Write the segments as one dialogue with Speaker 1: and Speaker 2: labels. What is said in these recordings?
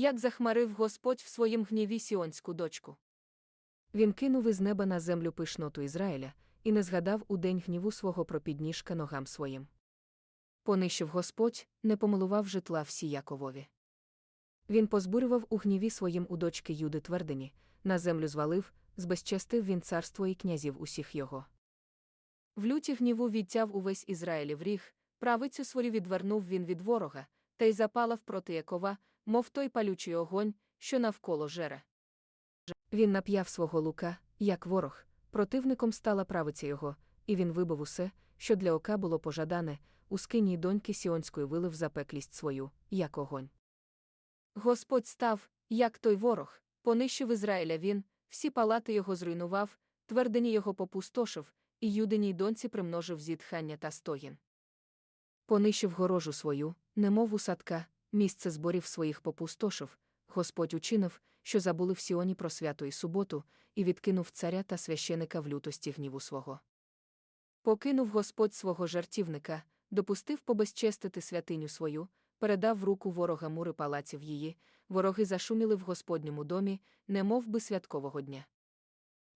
Speaker 1: як захмарив Господь в своїм гніві сіонську дочку.
Speaker 2: Він кинув із неба на землю пишноту Ізраїля і не згадав у день гніву свого про підніжка ногам своїм. Понищив Господь, не помилував житла всі Яковові. Він позбурював у гніві своїм у дочки Юди твердині, на землю звалив, збезчестив він царство і князів усіх його.
Speaker 1: В люті гніву відтяв увесь Ізраїлів ріг, правицю свою відвернув він від ворога, та й запалав проти Якова, мов той палючий огонь, що навколо жере.
Speaker 2: Він нап'яв свого лука, як ворог, противником стала правиця його, і він вибив усе, що для ока було пожадане, у скині доньки Сіонської вилив запеклість свою, як огонь.
Speaker 1: Господь став, як той ворог, понищив Ізраїля він, всі палати його зруйнував, твердині його попустошив, і юдиній доньці примножив зітхання та стогін.
Speaker 2: Понищив горожу свою, немов у садка, місце зборів своїх попустошив, Господь учинив, що забули в Сіоні про свято і суботу, і відкинув царя та священика в лютості гніву свого.
Speaker 1: Покинув Господь свого жартівника, допустив побезчестити святиню свою, передав в руку ворога мури палаців її, вороги зашуміли в Господньому домі, немов би святкового дня.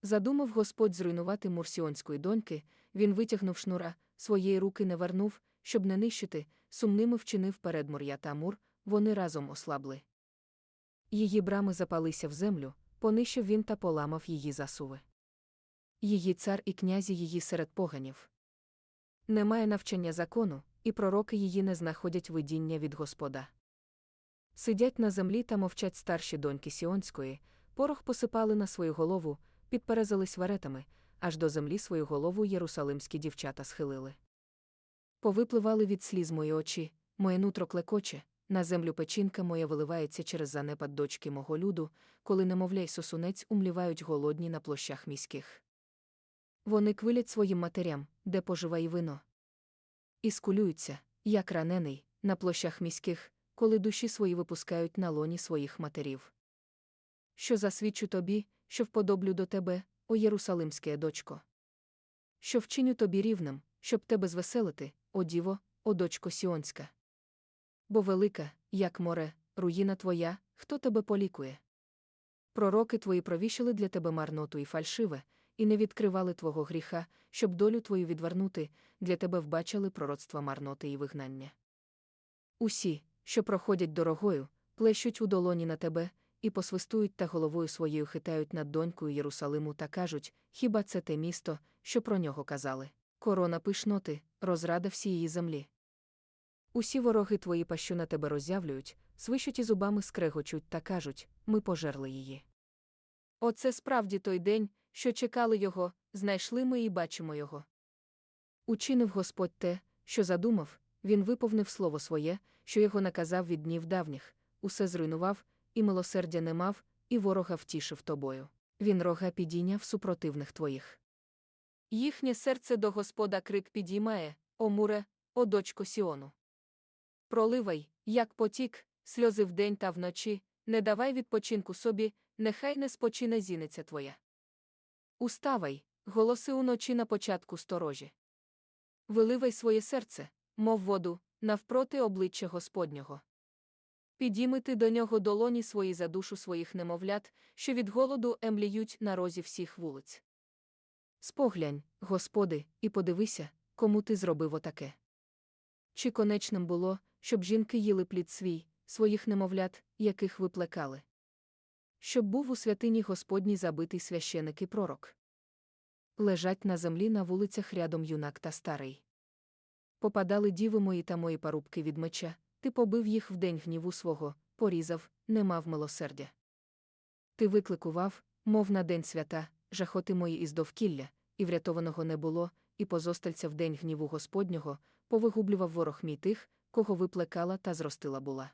Speaker 1: Задумав Господь зруйнувати мур сіонської доньки, він витягнув шнура, своєї руки не вернув, щоб не нищити, сумними вчинив передмур'я та мур, вони разом ослабли.
Speaker 2: Її брами запалися в землю, понищив він та поламав її засуви. Її цар і князі її серед поганів. Немає навчання закону, і пророки її не знаходять видіння від Господа. Сидять на землі та мовчать старші доньки Сіонської, порох посипали на свою голову, підперезались варетами, аж до землі свою голову єрусалимські дівчата схилили. Повипливали від сліз мої очі, моє нутро клекоче, на землю печінка моя виливається через занепад дочки мого люду, коли немовля й сосунець умлівають голодні на площах міських. Вони квилять своїм матерям, де поживає вино. І скулюються, як ранений, на площах міських, коли душі свої випускають на лоні своїх матерів. Що засвідчу тобі, що вподоблю до тебе, о Єрусалимське дочко. Що вчиню тобі рівним, щоб тебе звеселити, о діво, о дочко Сіонська. Бо велика, як море, руїна твоя, хто тебе полікує. Пророки твої провіщили для тебе марноту і фальшиве, і не відкривали твого гріха, щоб долю твою відвернути, для тебе вбачили пророцтва марноти і вигнання. Усі, що проходять дорогою, плещуть у долоні на тебе, і посвистують та головою своєю хитають над донькою Єрусалиму та кажуть: хіба це те місто, що про нього казали? Корона пишноти, розрада всієї землі. Усі вороги твої пащу на тебе роззявлюють, свищуть зубами скрегочуть та кажуть ми пожерли її.
Speaker 1: Оце справді той день, що чекали його, знайшли ми і бачимо його.
Speaker 2: Учинив Господь те, що задумав, він виповнив слово своє, що його наказав від днів давніх, усе зруйнував, і милосердя не мав, і ворога втішив тобою. Він рога підійняв супротивних твоїх.
Speaker 1: Їхнє серце до Господа крик підіймає, о муре, о дочко Сіону. Проливай, як потік, сльози вдень та вночі, не давай відпочинку собі, нехай не спочине зіниця твоя. Уставай, голоси уночі на початку сторожі. Виливай своє серце, мов воду, навпроти обличчя Господнього. Підійми ти до нього долоні свої за душу своїх немовлят, що від голоду емліють на розі всіх вулиць.
Speaker 2: Споглянь, Господи, і подивися, кому ти зробив отаке. Чи конечним було, щоб жінки їли плід свій, своїх немовлят, яких виплекали? Щоб був у святині Господній забитий священик і пророк. Лежать на землі на вулицях рядом юнак та старий. Попадали діви мої та мої парубки від меча, ти побив їх в день гніву свого, порізав, не мав милосердя. Ти викликував, мов на день свята, жахоти мої із довкілля, і врятованого не було, і позостальця в день гніву Господнього, повигублював ворог мій тих, кого виплекала та зростила була.